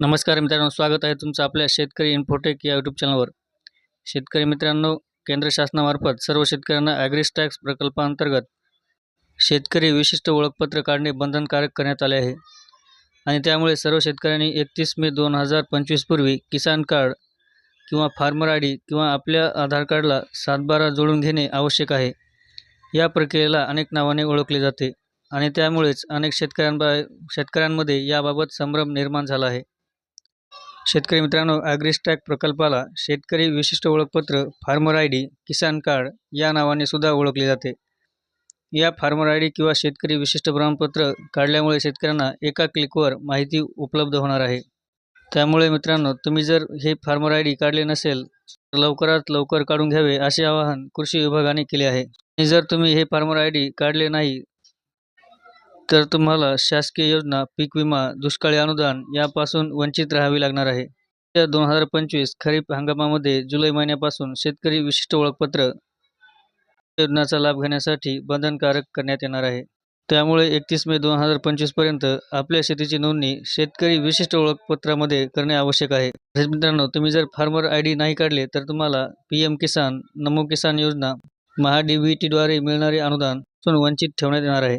नमस्कार मित्रांनो स्वागत आहे तुमचं आपल्या शेतकरी इन्फोटेक या यूट्यूब चॅनलवर शेतकरी मित्रांनो केंद्र शासनामार्फत सर्व शेतकऱ्यांना ॲग्रिस्टॅक्स प्रकल्पांतर्गत शेतकरी विशिष्ट ओळखपत्र काढणे बंधनकारक करण्यात आले आहे. आणि त्यामुळे सर्व शेतकऱ्यांनी एकतीस मे दोन हजार पंचवीसपूर्वी किसान कार्ड किंवा फार्मर आय डी किंवा आपल्या आधार कार्डला सातबारा जोडून घेणे आवश्यक आहे. या प्रक्रियेला अनेक नावाने ओळखले जाते आणि त्यामुळेच अनेक शेतकऱ्यांबा शेतकऱ्यांमध्ये याबाबत संभ्रम निर्माण झाला आहे. शेतकरी मित्रांनो ॲग्रिस्टॅक प्रकल्पाला शेतकरी विशिष्ट ओळखपत्र farmer I D Kisan card या नावाने सुद्धा ओळखले जाते. या फार्मर आय डी किंवा शेतकरी विशिष्ट प्रमाणपत्र काढल्यामुळे शेतकऱ्यांना एका क्लिकवर माहिती उपलब्ध होणार आहे. त्यामुळे मित्रांनो तुम्ही जर हे फार्मर आय डी काढले नसेल तर लवकरात लवकर काढून घ्यावे असे आवाहन कृषी विभागाने केले आहे. आणि जर तुम्ही हे फार्मर आय डी काढले नाही तर तुम्हाला शासकीय योजना पीक विमा दुष्काळी अनुदान यापासून वंचित राहावी लागणार आहे. या दोन हजार पंचवीस खरीप हंगामामध्ये जुलै महिन्यापासून शेतकरी विशिष्ट ओळखपत्र योजनेचा लाभ घेण्यासाठी बंधनकारक करण्यात येणार आहे. त्यामुळे एकतीस मे दोन हजार पंचवीसपर्यंत आपल्या शेतीची नोंदणी शेतकरी विशिष्ट ओळखपत्रामध्ये करणे आवश्यक आहे. मित्रांनो तुम्ही जर फार्मर आय डी नाही काढले तर तुम्हाला पी एम किसान नमो किसान योजना महा डी टीद्वारे मिळणारे अनुदान वंचित ठेवण्यात येणार आहे.